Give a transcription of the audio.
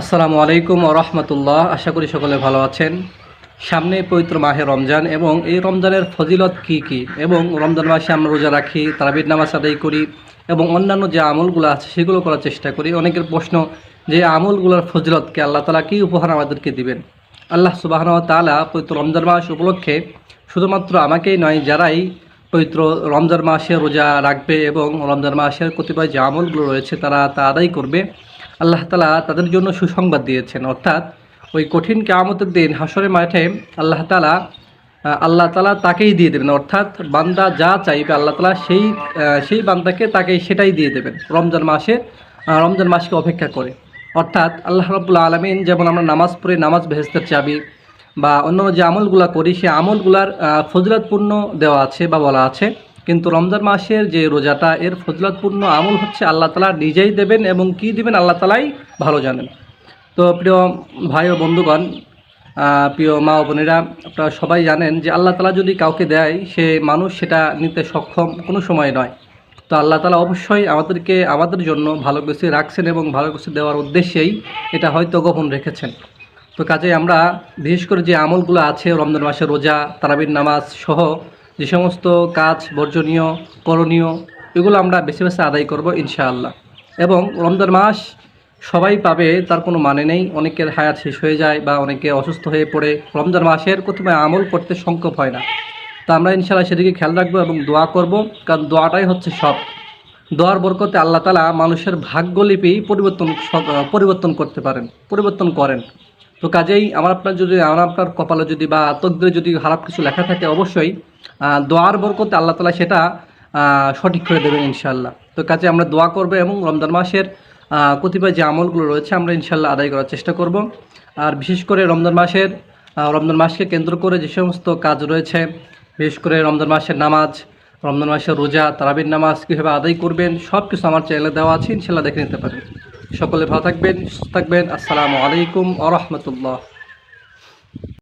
আসসালামু আলাইকুম রহমতুল্লাহ। আশা করি সকলে ভালো আছেন। সামনে পবিত্র মাহে রমজান এবং এই রমজানের ফজিলত কি কি? এবং রমজান মাসে আমরা রোজা রাখি, তারাবির নামাজ আদায় করি এবং অন্যান্য যে আমলগুলো আছে সেগুলো করার চেষ্টা করি। অনেকের প্রশ্ন, যে আমলগুলোর ফজিলতকে আল্লাহ তালা কী উপহার আমাদেরকে দিবেন? আল্লাহ সুবাহন তালা পবিত্র রমজান মাস উপলক্ষে শুধুমাত্র আমাকেই নয়, যারাই পবিত্র রমজান মাসে রোজা রাখবে এবং রমজান মাসের কতিপয় যে আমলগুলো রয়েছে তারা তা আদায় করবে। আল্লাহ তালা তাদের জন্য সুসংবাদ দিয়েছেন। অর্থাৎ ওই কঠিন কেয়ামতের দিন হাসরের মাঠে আল্লাহ তালা আল্লাহ তালা তাকেই দিয়ে দেবেন। অর্থাৎ বান্দা যা চাইবে আল্লাহ তালা সেই সেই বান্দাকে তাকেই সেটাই দিয়ে দেবেন। রমজান মাসে রমজান মাসকে অপেক্ষা করে। অর্থাৎ আল্লাহ রবুল্লা আলমিন যেমন আমরা নামাজ পড়ে, নামাজ বেহেস্তের চাবি বা অন্য যে আমলগুলা করি, সেই আমলগুলার ফজিলতপূর্ণ দেওয়া আছে বা বলা আছে। কিন্তু রমজান মাসের যে রোজাটা, এর ফজিলতপূর্ণ আমল হচ্ছে আল্লাহ তালা নিজেই দেবেন এবং কি দেবেন আল্লাহ তালাই ভালো জানেন। তো প্রিয় ভাই ও বন্ধুগণ প্রিয় মা বোনেরা, আপনারা সবাই জানেন যে আল্লাহ তালা যদি কাউকে দেয়, সে মানুষ সেটা নিতে সক্ষম কোনো সময় নয়। তো আল্লাহ তালা অবশ্যই আমাদেরকে আমাদের জন্য ভালো কিছু রাখছেন এবং ভালো কিছু দেওয়ার উদ্দেশ্যেই এটা হয়তো গোপন রেখেছেন। তো কাজে আমরা বিশেষ করে যে আমলগুলো আছে রমজান মাসে রোজা, তারাবির নামাজ সহ যে সমস্ত কাজ বর্জনীয়, করণীয়, এগুলো আমরা বেছে বেছে আদায় করব ইনশাআল্লাহ। এবং রমজান মাস সবাই পাবে, তার কোনো মানে নেই। অনেকের হায়াত শেষ হয়ে যায় বা অনেকে অসুস্থ হয়ে পড়ে। রমজান মাসের কতিপয় আমল করতে সংকট হয় না। তো আমরা ইনশাআল্লাহ সেদিকে খেয়াল রাখব এবং দোয়া করব, কারণ দোয়াটাই হচ্ছে সব। দোয়ার বরকতে আল্লাহ তালা মানুষের ভাগ্যলিপি পরিবর্তন পরিবর্তন করতে পারেন, পরিবর্তন করেন। তো কাজেই আমার আপনার যদি, আমার আপনার কপালে যদি বা তকদিরে যদি খারাপ কিছু লেখা থাকে, অবশ্যই দোয়ার বরকতে আল্লাহ তালা সেটা সঠিক করে দেবেন ইনশাল্লাহ তো কাজে আমরা দোয়া করব এবং রমজান মাসের কতিপয় যে আমলগুলো রয়েছে আমরা ইনশাল্লাহ আদায় করার চেষ্টা করব। আর বিশেষ করে রমজান মাসের রমজান মাসকে কেন্দ্র করে যে সমস্ত কাজ রয়েছে, বিশেষ করে রমজান মাসের নামাজ, রমজান মাসের রোজা, তারাবির নামাজ কীভাবে আদায় করবেন সব কিছু আমার চ্যানেলে দেওয়া আছে ইনশাল্লাহ দেখে নিতে পারেন সকলে ভালো থাকবেন সুস্থ থাকবেন। আসসালামু আলাইকুম আ রহমতুল্লাহ।